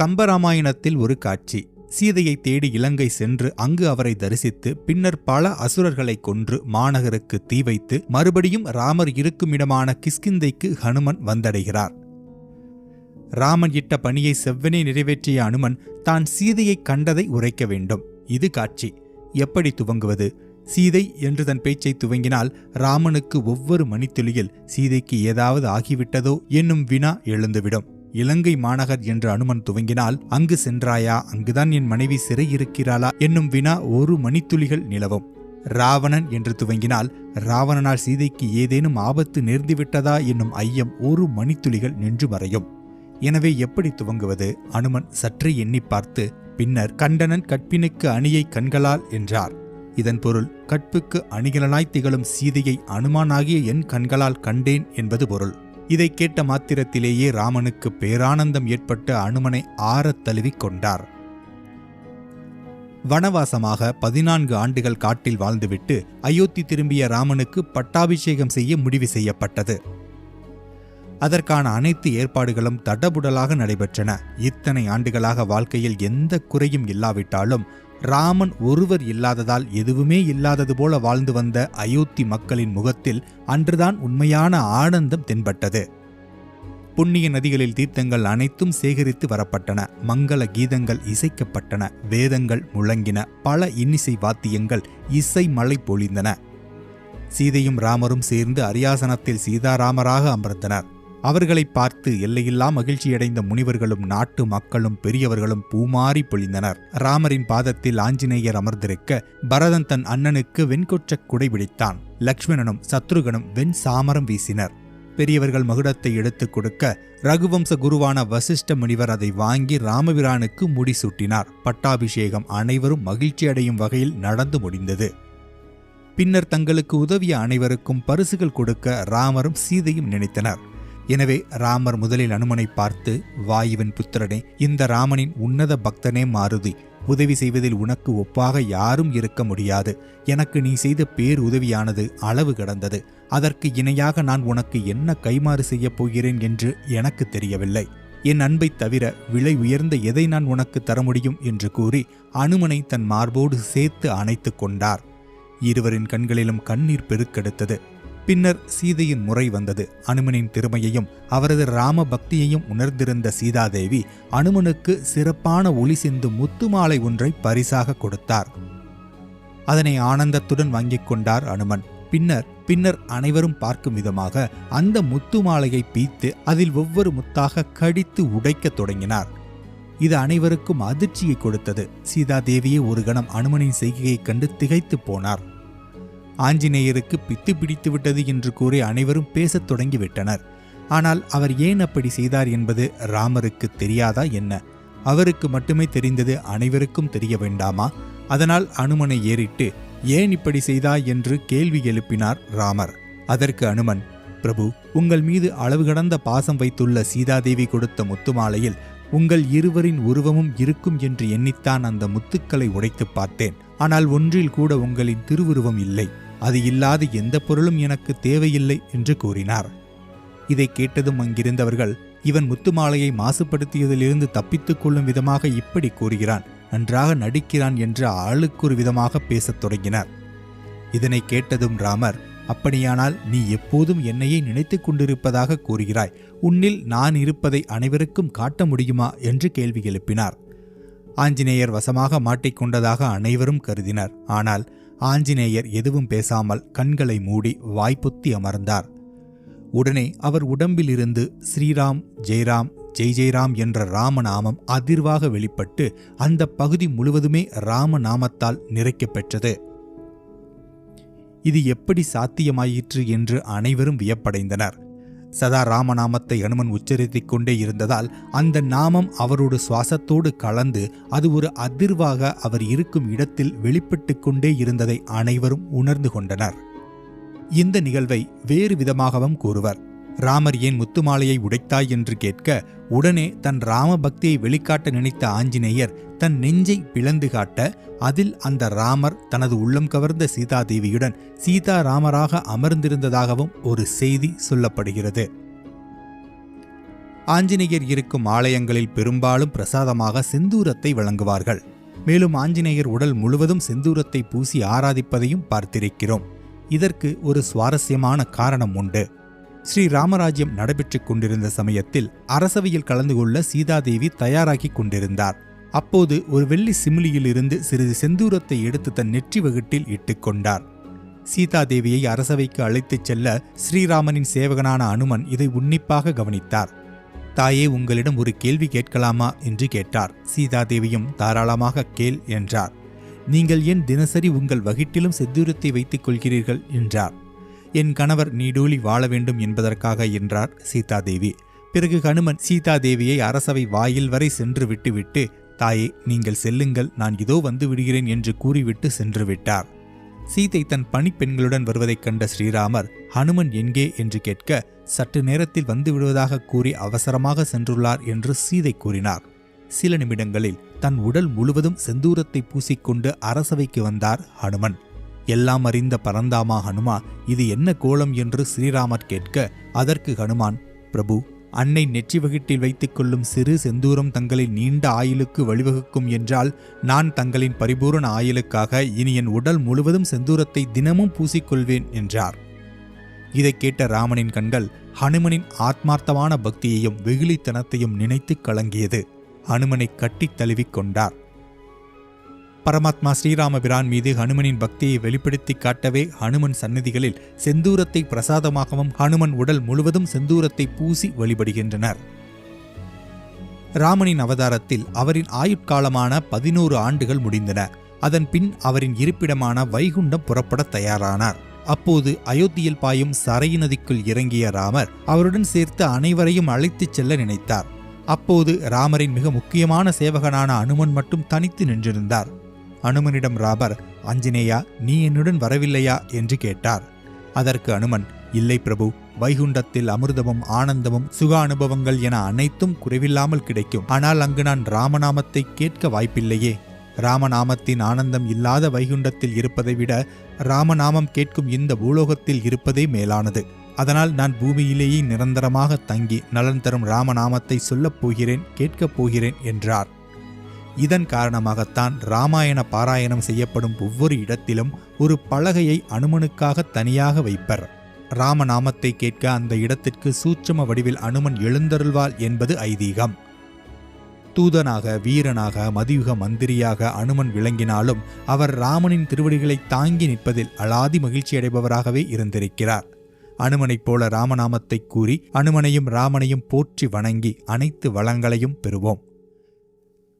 கம்பராமாயணத்தில் ஒரு காட்சி. சீதையை தேடி இலங்கை சென்று அங்கு அவரை தரிசித்து பின்னர் பல அசுரர்களை கொன்று மாநகருக்கு தீ வைத்து மறுபடியும் ராமர் இருக்குமிடமான கிஸ்கிந்தைக்கு ஹனுமன் வந்தடைகிறார். ராமன் இட்ட பணியை செவ்வனே நிறைவேற்றிய அனுமன் தான் சீதையை கண்டதை உரைக்க வேண்டும். இது காட்சி. எப்படி துவங்குவது? சீதை என்று தன் பேச்சை துவங்கினால் ராமனுக்கு ஒவ்வொரு மணித்துளியில் சீதைக்கு ஏதாவது ஆகிவிட்டதோ என்னும் வினா எழுந்துவிடும். இலங்கை மாநகர் என்று அனுமன் துவங்கினால் அங்கு சென்றாயா? அங்குதான் என் மனைவி சிறை இருக்கிறாளா என்னும் வினா ஒரு மணித்துளிகள் நிலவும். ராவணன் என்று துவங்கினால் ராவணனால் சீதைக்கு ஏதேனும் ஆபத்து நேர்ந்துவிட்டதா? என்னும் ஐயம் ஒரு மணித்துளிகள் நின்று மறையும். எனவே எப்படி துவங்குவது? அனுமன் சற்றே எண்ணி பார்த்து பின்னர் கண்டனன் கற்பினுக்கு அணியை கண்களால் என்றார். இதன் பொருள் கற்புக்கு அணிகலனாய் திகழும் சீதையை அனுமானாகிய என் கண்களால் கண்டேன் என்பது பொருள். இதை கேட்ட மாத்திரத்திலேயே ராமனுக்கு பேரானந்தம் ஏற்பட்டு அனுமனை ஆறத் தழுவிக் கொண்டார். வனவாசமாக பதினான்கு ஆண்டுகள் காட்டில் வாழ்ந்துவிட்டு அயோத்தி திரும்பிய ராமனுக்கு பட்டாபிஷேகம் செய்ய முடிவு செய்யப்பட்டது. அதற்கான அனைத்து ஏற்பாடுகளும் தடபுடலாக நடைபெற்றன. இத்தனை ஆண்டுகளாக வாழ்க்கையில் எந்த குறையும் இல்லாவிட்டாலும் ராமன் ஒருவர் இல்லாததால் எதுவுமே இல்லாதது போல வாழ்ந்து வந்த அயோத்தி மக்களின் முகத்தில் அன்றுதான் உண்மையான ஆனந்தம் தென்பட்டது. புண்ணிய நதிகளில் தீர்த்தங்கள் அனைத்தும் சேகரித்து வரப்பட்டன. மங்கள கீதங்கள் இசைக்கப்பட்டன. வேதங்கள் முழங்கின. பல இன்னிசை வாத்தியங்கள் இசை மழை பொழிந்தன. சீதையும் ராமரும் சேர்ந்து அரியாசனத்தில் சீதாராமராக அமர்ந்தனர். அவர்களை பார்த்து எல்லையில்லா மகிழ்ச்சியடைந்த முனிவர்களும் நாட்டு மக்களும் பெரியவர்களும் பூமாறி பொழிந்தனர். ராமரின் பாதத்தில் ஆஞ்சநேயர் அமர்ந்திருக்க பரதன் தன் அண்ணனுக்கு வெண்கொற்றக் குடை பிடித்தான் லக்ஷ்மணனும் சத்ருகனும் வெண் சாமரம் வீசினர். பெரியவர்கள் மகுடத்தை எடுத்துக் கொடுக்க ரகுவம்ச குருவான வசிஷ்ட முனிவர் அதை வாங்கி ராமபிரானுக்கு முடிசூட்டினார் பட்டாபிஷேகம் அனைவரும் மகிழ்ச்சியடையும் வகையில் நடந்து முடிந்தது. பின்னர் தங்களுக்கு உதவிய அனைவருக்கும் பரிசுகள் கொடுக்க ராமரும் சீதையும் நினைத்தனர். எனவே ராமர் முதலில் அனுமனை பார்த்து வாயுவின் புத்திரனே இந்த ராமனின் உன்னத பக்தனே மாருதி. உதவி செய்வதில் உனக்கு ஒப்பாக யாரும் இருக்க முடியாது. எனக்கு நீ செய்த பேர் உதவியானது அளவு கடந்தது. அதற்கு இணையாக நான் உனக்கு என்ன கைமாறு செய்யப் போகிறேன் என்று எனக்கு தெரியவில்லை. என் அன்பை தவிர விலை உயர்ந்த எதை நான் உனக்கு தர முடியும்? என்று கூறி அனுமனை தன் மார்போடு சேர்த்து அணைத்து கொண்டார். இருவரின் கண்களிலும் கண்ணீர் பெருக்கெடுத்தது. பின்னர் சீதையின் முறை வந்தது. அனுமனின் திறமையையும் அவரது ராம பக்தியையும் உணர்ந்திருந்த சீதாதேவி அனுமனுக்கு சிறப்பான ஒளி சிந்து முத்துமாலை ஒன்றை பரிசாக கொடுத்தார். அதனை ஆனந்தத்துடன் வாங்கிக் கொண்டார் அனுமன். பின்னர் பின்னர் அனைவரும் பார்க்கும் விதமாக அந்த முத்து மாலையை பீத்து அதில் ஒவ்வொரு முத்தாக கடித்து உடைக்கத் தொடங்கினார். இது அனைவருக்கும் அதிர்ச்சியை கொடுத்தது. சீதாதேவியே ஒரு கணம் அனுமனின் செய்கையைக் கண்டு திகைத்து போனார். ஆஞ்சநேயருக்கு பித்து பிடித்து விட்டது என்று கூறி அனைவரும் பேசத் தொடங்கிவிட்டனர் ஆனால் அவர் ஏன் அப்படி செய்தார் என்பது ராமருக்கு தெரியாதா என்ன? அவருக்கு மட்டுமே தெரிந்தது அனைவருக்கும் தெரிய வேண்டாமா? அதனால் அனுமனை ஏறிட்டு ஏன் இப்படி செய்தாய்? என்று கேள்வி எழுப்பினார் ராமர். அதற்கு அனுமன் பிரபு உங்கள் மீது அளவு கடந்த பாசம் வைத்துள்ள சீதாதேவி கொடுத்த முத்துமாலையில் உங்கள் இருவரின் உருவமும் இருக்கும் என்று எண்ணித்தான் அந்த முத்துக்களை உடைத்து பார்த்தேன். ஆனால் ஒன்றில் கூட உங்களின் திருவுருவம் இல்லை. அது இல்லாத எந்த பொருளும் எனக்கு தேவையில்லை என்று கூறினார். இதை கேட்டதும் அங்கிருந்தவர்கள் இவன் முத்துமாலையை மாசுபடுத்தியதிலிருந்து தப்பித்துக் கொள்ளும் விதமாக இப்படி கூறுகிறான். நன்றாக நடிக்கிறான் என்று ஆளுக்கு ஒரு விதமாக பேசத் தொடங்கினர். இதனை கேட்டதும் ராமர் அப்படியானால் நீ எப்போதும் என்னையே நினைத்துக் கொண்டிருப்பதாக கூறுகிறாய். உன்னில் நான் இருப்பதை அனைவருக்கும் காட்ட முடியுமா? என்று கேள்வி எழுப்பினார். ஆஞ்சநேயர் வசமாக மாட்டிக்கொண்டதாக அனைவரும் கருதினர். ஆனால் ஆஞ்சநேயர் எதுவும் பேசாமல் கண்களை மூடி வாய்ப்புத்தி அமர்ந்தார். உடனே அவர் உடம்பிலிருந்து ஸ்ரீராம் ஜெய்ராம் ஜெய் ஜெய்ராம் என்ற ராமநாமம் அதிர்வாக வெளிப்பட்டு அந்த பகுதி முழுவதுமே ராமநாமத்தால் நிறைக்கப் பெற்றது இது எப்படி சாத்தியமாயிற்று என்று அனைவரும் வியப்படைந்தனர். சதா ராமநாமத்தை அனுமன் உச்சரித்துக் கொண்டே இருந்ததால் அந்த நாமம் அவரோட சுவாசத்தோடு கலந்து அது ஒரு அதிர்வாக அவர் இருக்கும் இடத்தில் வெளிப்பட்டு கொண்டே இருந்ததை அனைவரும் உணர்ந்து கொண்டனர். இந்த நிகழ்வை வேறு விதமாகவும் கூறுவர். ராமர் ஏன் முத்துமாலையை உடைத்தாய் என்று கேட்க உடனே தன் ராம பக்தியை வெளிக்காட்ட நினைத்த ஆஞ்சநேயர் தன் நெஞ்சை பிளந்து காட்ட அதில் அந்த ராமர் தனது உள்ளம் கவர்ந்த சீதாதேவியுடன் சீதாராமராக அமர்ந்திருந்ததாகவும் ஒரு செய்தி சொல்லப்படுகிறது. ஆஞ்சநேயர் இருக்கும் ஆலயங்களில் பெரும்பாலும் பிரசாதமாக செந்தூரத்தை வழங்குவார்கள். மேலும் ஆஞ்சநேயர் உடல் முழுவதும் செந்தூரத்தை பூசி ஆராதிப்பதையும் பார்த்திருக்கிறோம். இதற்கு ஒரு சுவாரஸ்யமான காரணம் உண்டு. ஸ்ரீ ராமராஜ்யம் நடைபெற்றுக் கொண்டிருந்த சமயத்தில் அரசவையில் கலந்து கொள்ள சீதாதேவி தயாராகிக் கொண்டிருந்தார். அப்போது ஒரு வெள்ளி சிமிலியிலிருந்து சிறிது செந்தூரத்தை எடுத்து தன் நெற்றி வகுட்டில் இட்டுக்கொண்டார் சீதாதேவியை அரசவைக்கு அழைத்துச் செல்ல ஸ்ரீராமனின் சேவகனான அனுமன் இதை உன்னிப்பாக கவனித்தார். தாயே உங்களிடம் ஒரு கேள்வி கேட்கலாமா? என்று கேட்டார். சீதாதேவியும் தாராளமாக கேள் என்றார். நீங்கள் ஏன் தினசரி உங்கள் வகிட்டிலும் செந்தூரத்தை வைத்துக் கொள்கிறீர்கள்? என்றார். என் கணவர் நீடூழி வாழ வேண்டும் என்பதற்காக என்றார் சீதாதேவி. பிறகு ஹனுமன் சீதாதேவியை அரசவை வாயில் வரை சென்று விட்டுவிட்டு தாயே நீங்கள் செல்லுங்கள் நான் இதோ வந்து விடுகிறேன் என்று கூறிவிட்டு சென்று விட்டார். சீதை தன் பணிப்பெண்களுடன் வருவதைக் கண்ட ஸ்ரீராமர் ஹனுமன் எங்கே? என்று கேட்க சற்று நேரத்தில் வந்து விடுவதாக கூறி அவசரமாக சென்றுள்ளார் என்று சீதை கூறினார். சில நிமிடங்களில் தன் உடல் முழுவதும் செந்தூரத்தை பூசிக்கொண்டு அரசவைக்கு வந்தார் ஹனுமன். எல்லாம் அறிந்த பரந்தாமா ஹனுமா இது என்ன கோலம் என்று ஸ்ரீராமர் கேட்க அதற்கு ஹனுமான் பிரபு அன்னை நெற்றி வகிட்டில் வைத்துக் கொள்ளும் சிறு செந்தூரம் தங்களின் நீண்ட ஆயுளுக்கு வழிவகுக்கும் என்றால் நான் தங்களின் பரிபூரண ஆயுளுக்காக இனி என் உடல் முழுவதும் செந்தூரத்தை தினமும் பூசிக்கொள்வேன் என்றார். இதைக் கேட்ட ராமனின் கண்கள் ஹனுமனின் ஆத்மார்த்தமான பக்தியையும் வெகுளித்தனத்தையும் நினைத்து கலங்கியது. ஹனுமனை கட்டித் தழுவிக் கொண்டார். பரமாத்மா ஸ்ரீராமபிரான் மீது ஹனுமனின் பக்தியை வெளிப்படுத்தி காட்டவே ஹனுமன் சன்னதிகளில் செந்தூரத்தை பிரசாதமாகவும் ஹனுமன் உடல் முழுவதும் செந்தூரத்தை பூசி வழிபடுகின்றனர். ராமனின் அவதாரத்தில் அவரின் ஆயுட்காலமான பதினோரு ஆண்டுகள் முடிந்தன. அதன் பின் அவரின் இருப்பிடமான வைகுண்டம் புறப்பட தயாரானார். அப்போது அயோத்தியில் பாயும் சரை நதிக்குள் இறங்கிய ராமர் அவருடன் சேர்த்து அனைவரையும் அழைத்துச் செல்ல நினைத்தார். அப்போது ராமரின் மிக முக்கியமான சேவகனான அனுமன் மட்டும் தனித்து நின்றிருந்தார். அனுமனிடம் ராபர் அஞ்சனேயா நீ என்னுடன் வரவில்லையா? என்று கேட்டார். அதற்கு அனுமன் இல்லை பிரபு வைகுண்டத்தில் அமிர்தமும் ஆனந்தமும் சுக அனுபவங்கள் என அனைத்தும் குறைவில்லாமல் கிடைக்கும். ஆனால் அங்கு நான் ராமநாமத்தை கேட்க வாய்ப்பில்லையே. ராமநாமத்தின் ஆனந்தம் இல்லாத வைகுண்டத்தில் இருப்பதை விட ராமநாமம் கேட்கும் இந்த பூலோகத்தில் இருப்பதே மேலானது. அதனால் நான் பூமியிலேயே நிரந்தரமாக தங்கி நலன் தரும் ராமநாமத்தை சொல்லப் போகிறேன் கேட்கப் போகிறேன் என்றார். இதன் காரணமாகத்தான் ராமாயண பாராயணம் செய்யப்படும் ஒவ்வொரு இடத்திலும் ஒரு பலகையை அனுமனுக்காக தனியாக வைப்பர். ராமநாமத்தை கேட்க அந்த இடத்திற்கு சூட்சம வடிவில் அனுமன் எழுந்தருள்வாள் என்பது ஐதீகம். தூதனாக வீரனாக மதியுக மந்திரியாக அனுமன் விளங்கினாலும் அவர் ராமனின் திருவடிகளை தாங்கி நிற்பதில் அலாதி மகிழ்ச்சியடைபவராகவே இருந்திருக்கிறார். அனுமனைப் போல ராமநாமத்தை கூறி அனுமனையும் ராமனையும் போற்றி வணங்கி அனைத்து வளங்களையும் பெறுவோம்.